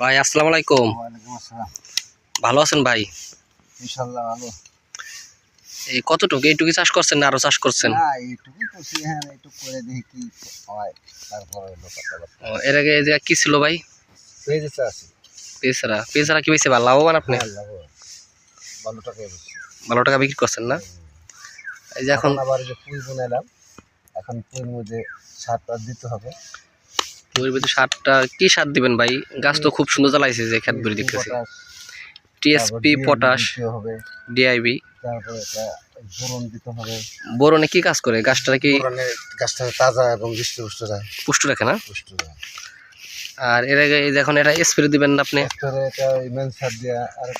ভাই আসসালামু আলাইকুম। ভালো আছেন ভাই? ইনশাল্লাহ ভালো। এই কতটুকু? এইটুকু চাষ করছেন না আরও চাষ করছেন? হ্যাঁ এর আগে এই জায়গা কি ছিল ভাই? পেছারা পেছারা কি বেশি ভালো? লাভবান আপনি? হ্যাঁ, ভালো টাকা ভালো টাকা বিক্রি করছেন না? এই যে এখন আবার যে পুঁই বানালাম এখন পুঁইর মধ্যে সার দিতে হবে। মুরগির ভিতরে সারটা কি সার দিবেন ভাই? গাছ তো খুব সুন্দর জ্বালাইছে যে খেত ভরে দেখতেছি। টিএসপি পটাশ ডিআইবি বোরন দিতে হবে। বোরনে কি কাজ করে? গাছটা কি গাছটা তাজা এবং পুষ্ট যায় পুষ্ট রাখে না? পুষ্ট আর এর আগে এখন এটা স্প্রে দিবেন না আপনি? এটা ইমেন সার দেওয়া আর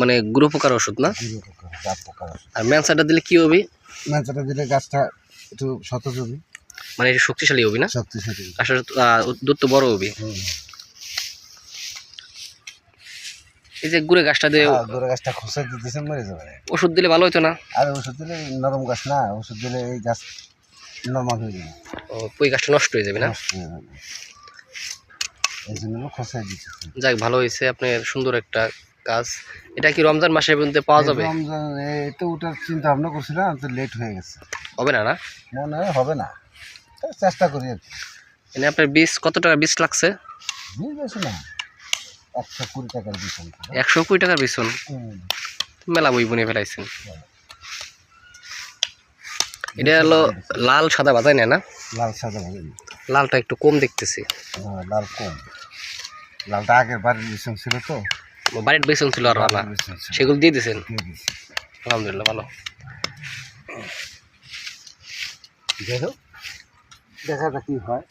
মানে গুরু পোকার ওষুধ না? আর ম্যানসারটা দিলে কি হবে? ম্যানচাটা দিলে গাছটা একটু সতেজ হবে মানে এটা শক্তিশালী হবে না? শক্তিশালী। আসলে দুধ তো বড় হবে এই যে গুড়ে গাছটা দিয়ে আর গোড়া গাছটা খোসা দিতেছে মরে যাবে। ওষুধ দিলে ভালো হতো না? আর ওষুধ দিলে নরম গাছ না ওষুধ দিলে এই গাছ নর্মাল হয়ে যাবে। ও, ওই গাছটা নষ্ট হয়ে যাবে না? হয়ে এই জন্য খোসাই দিতেছে। যাক ভালো হয়েছে আপনার সুন্দর একটা কাজ। এটা কি রমজান মাসের মধ্যে পাওয়া যাবে? রমজান এই তো ওটার চিন্তা ভাবনা করছিলাম তো লেট হয়ে গেছে। হবে না না? মনে হয় হবে না। চেষ্টা করি আর মানে আপনার বীজ কত টাকা বীজ লাগছে? বেশি না। একশো কুড়ি টাকার বিছান একশো কুড়ি টাকার বিছুন মেলা বই বনে ফেলাইছেন। এটা হলো লাল সাদা বাজায় না না? লাল সাদা ভাবে লালটা একটু কম দেখতেছি। হ্যাঁ, লাল কম। লালটা আগের বাড়ির বিছান ছিল তো। বাড়ির বেসন ছিল আর ভালো। সেগুলো দিয়ে দিয়েছেন আলহামদুলিল্লাহ ভালো দেখা যাক কি হয়।